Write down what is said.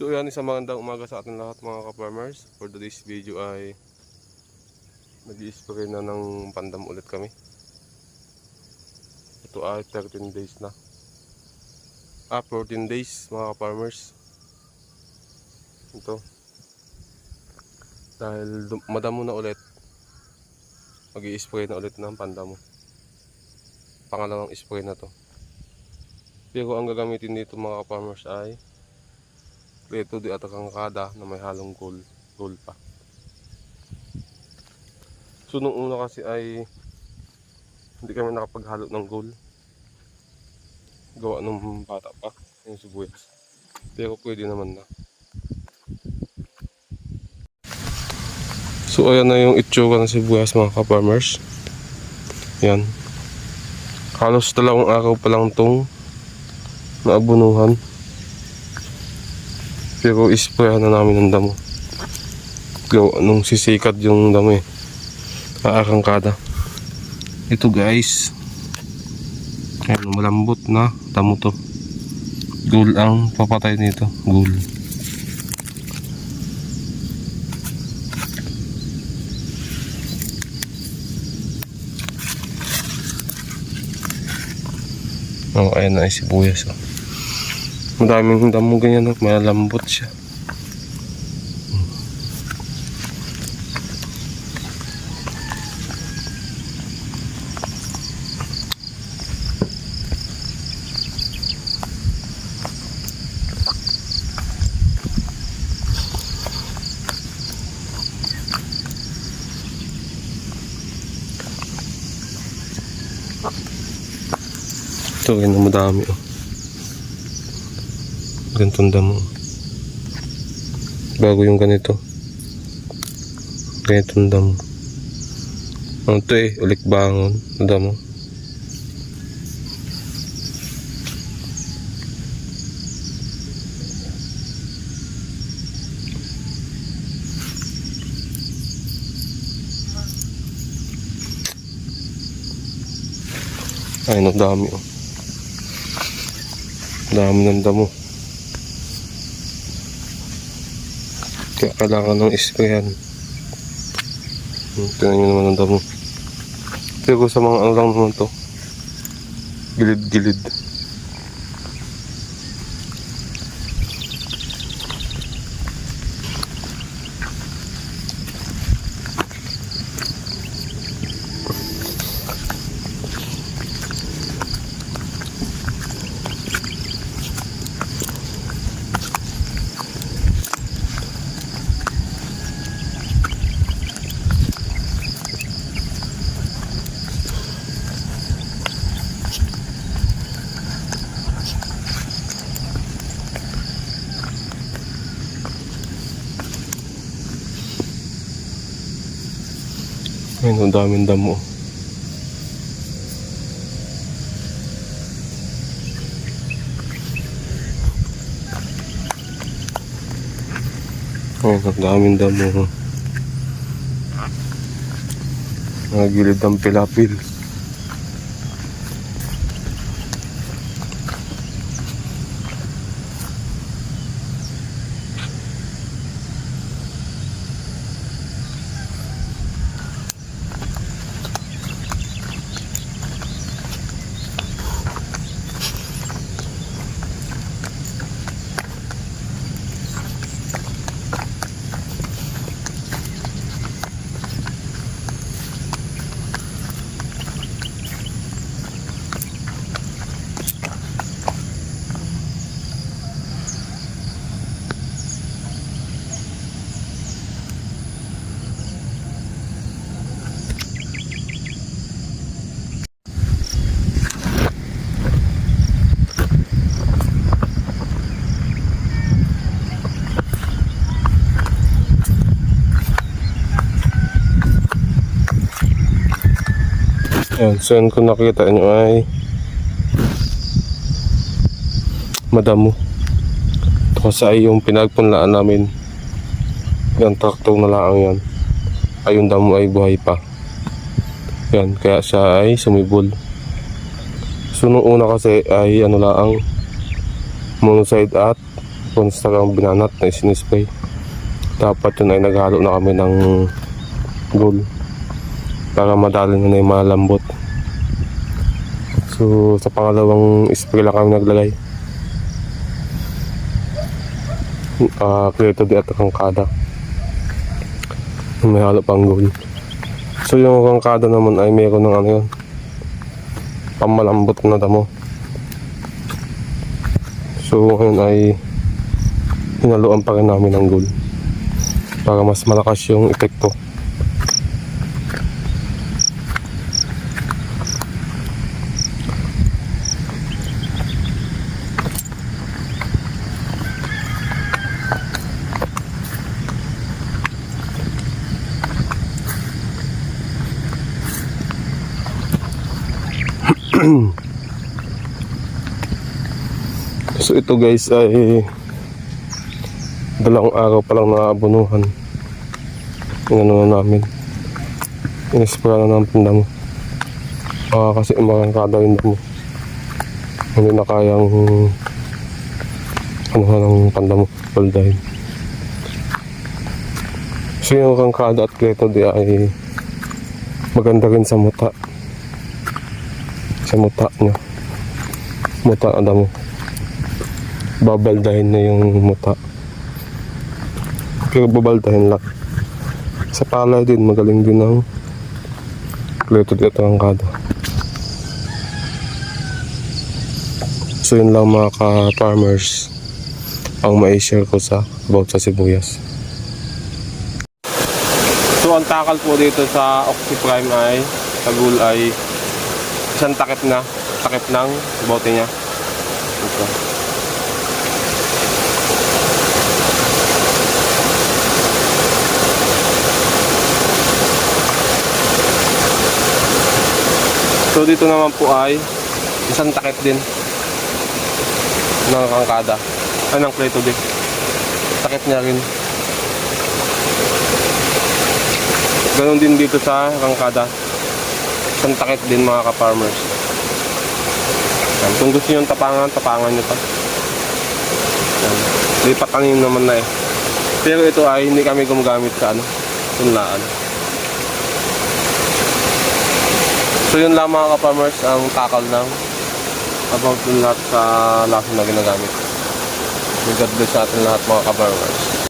So yan, isang magandang umaga sa ating lahat mga ka-farmers. For today's video ay nag-i-spray na ng pandam ulit kami. Ito ay 13 days na. Ah, 14 days mga ka-farmers. Ito. Dahil madamo na ulit, mag spray na ulit ng pandamo. Pangalawang spray na to. Pero ang gagamitin dito mga ka-farmers ay Ito di atakang kada na may halong gold, gold pa. So nung una kasi ay hindi kami nakapaghalo ng gold. Gawa nung bata pa, yung sibuyas. Pero pwede naman na. So ayan na yung itsura ng sibuyas mga ka-farmers. Yan. Halos dalawang araw pa lang tong naabunuhan. Pero isprayan na namin ng damo. Nung sisikat yung damo eh. Aarangkada. Ito guys. Ayan, malambot na damo to. Gul ang papatay nito. Gul. Oh, ayan na ay sibuyas. Oh. Madaming damo ganyan, malambot siya. Ito, ang madami. Oh. Ganitong damo. Bago yung ganito. Ganitong damo. Ano to eh, ulik bangon. Damo. Ay, ang dami oh. Dami ng damo. Kaya kailangan ng sprayan. Hmm, Tingnan nyo naman ang damo. Pero sa mga ano lang naman to. Gilid-gilid. Ayun, ang daming damo. Ayun, ang daming damo. Mga gilid ng pilapil. Ayan, so kung nakita nyo ay madamo. Ito kasi ay yung pinagpunlaan namin. Yan, traktor na lang yan. Ay yung damo ay buhay pa. Yan, kaya siya ay sumibol. So nung una kasi ay ano lang monoside at Tapos talagang binanat na isinispray. Dapat yun ay naghalo na kami ng gold para madali na na yung malambot. So sa pangalawang spray lang kami naglagay. Ah, clear to the at kangkada. May halo pang gold. So yung kangkada naman ay meron ng ano yun. Pamalambot na damo. So ngayon ay hinaluan pa rin namin ng gold para mas malakas yung epekto. So ito guys ay dalawang araw pa lang naabunuhan. Ano na namin. Inispira na ng pandamo. Ah, kasi umarangkada yung damo. Hindi na kayang ano ng pandamo. Paldahin. So yung rangkada at kleto di ay maganda rin sa muta. Sa muta niya. Muta na damo babaldahin na yung muta. Pero babaldahin lang. Sa palay din, magaling din ang kleto dito ang kada. So yun lang mga ka-farmers ang mai-share ko sa about sa sibuyas. So ang takal po dito sa Oxyprime ay tagul ay isang takip na takip ng bote niya. Ito. So dito naman po ay isang takip din ng kangkada. Ay, ng kleto din. Takip niya rin. Ganon din dito sa kangkada. Isang takip din mga ka-farmers. Yan. Kung gusto nyo tapangan, tapangan nyo pa. Yan. Lipat tanim naman na eh. Pero ito ay hindi kami gumagamit sa ano, tunlaan. So yun lang mga ka-farmers ang takal ng about dun lahat sa lason na ginagamit. May God bless sa atin lahat mga ka-farmers.